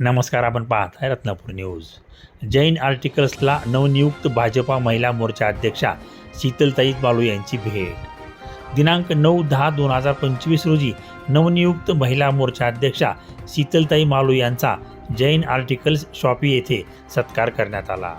नमस्कार आपण पाहत आहे रत्नापूर न्यूज. जैन आर्टिकल्सला नवनियुक्त भाजपा महिला मोर्चा अध्यक्षा शीतलताई बालू यांची भेट. दिनांक नऊ दहा दोन हजार पंचवीस रोजी नवनियुक्त महिला मोर्चा अध्यक्षा शीतलताई मालू यांचा जैन आर्टिकल्स शॉपी येथे सत्कार करण्यात आला.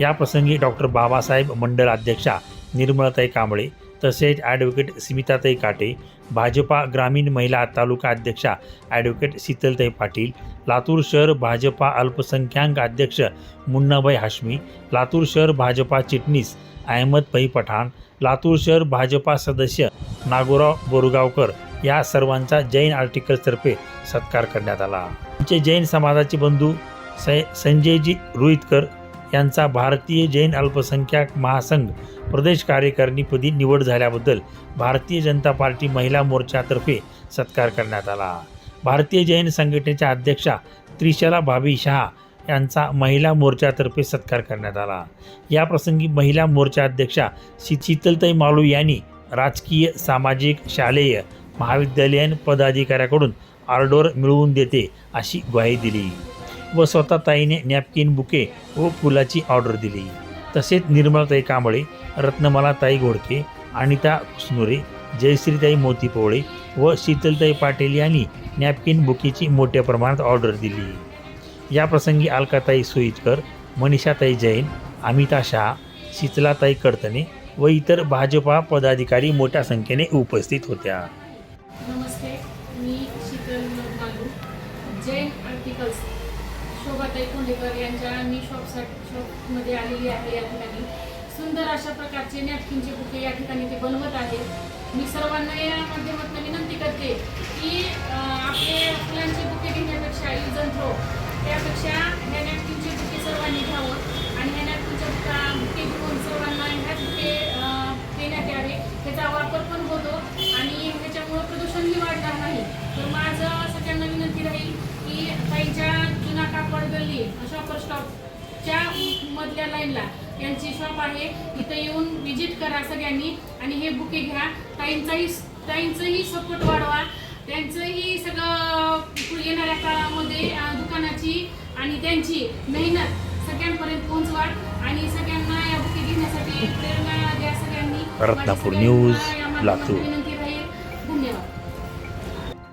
या प्रसंगी डॉक्टर बाबासाहेब मंडळ अध्यक्षा निर्मळताई कांबळे तसेच ॲडव्होकेट स्मिताताई काटे भाजपा ग्रामीण महिला तालुका अध्यक्षा ॲडव्होकेट शीतलताई पाटील लातूर शहर भाजपा अल्पसंख्याक अध्यक्ष मुन्नाभाई हाशमी लातूर शहर भाजपा चिटणीस अहमद पै पठाण लातूर शहर भाजपा सदस्य नागोराव बोरगावकर या सर्वांचा जैन आर्टिकल्सतर्फे सत्कार करण्यात आला. आमचे जैन समाजाचे बंधू सै संजयजी रोहितकर यांचा भारतीय जैन अल्पसंख्याक महासंघ प्रदेश कार्यकारिणीपदी निवड झाल्याबद्दल भारतीय जनता पार्टी महिला मोर्चातर्फे सत्कार करण्यात आला. भारतीय जैन संघटनेच्या अध्यक्षा त्रिशला भाभी शहा यांचा महिला मोर्चातर्फे सत्कार करण्यात आला. याप्रसंगी महिला मोर्चा अध्यक्षा शी शीतलताई मालू यांनी राजकीय सामाजिक शालेय महाविद्यालयीन पदाधिकाऱ्याकडून ऑर्डर मिळवून देते अशी ग्वाही दिली. व स्वतः ताईने नॅपकिन बुके व फुलाची ऑर्डर दिली. तसेच निर्मलाताई कांबळे रत्नमालाताई घोडके अनिता कुसनुरे जयश्रीताई मोती पोवळे व शीतलताई पाटील यांनी नॅपकिन बुकेची मोठ्या प्रमाणात ऑर्डर दिली. या प्रसंगी अलकाताई सोईतकर मनीषाताई जैन अमिता शहा शीतलाताई कडतने व इतर भाजपा पदाधिकारी मोठ्या संख्येने उपस्थित होत्या. नमस्ते मी शीतल जैन आर्टिकल्स शोभाताई कोंडेकर यांच्या मी शॉपसाठी शॉपमध्ये आलेली आहे या ठिकाणी. सुंदर अशा प्रकारचे नॅपकिनचे बुके या ठिकाणी ते बनवत आहे. मी सर्वांना या माध्यमातून विनंती करते की आपले फुलांचे बुके घेण्यापेक्षा यूज गल्ली शॉपर स्टॉपच्या मधल्या लाईनला यांची शॉप आहे. इथं येऊन विजिट करा सगळ्यांनी आणि हे बुके घ्या. ताईंचाही ताईंचंही सपोर्ट वाढवा. त्यांचंही सगळं येणाऱ्या काळामध्ये दुकानाची आणि त्यांची मेहनत सगळ्यांपर्यंत पोहोचवा आणि सगळ्यांना या बुके घेण्यासाठी प्रेरणा द्या सगळ्यांनी. रत्नापूर न्यूज, लातूर.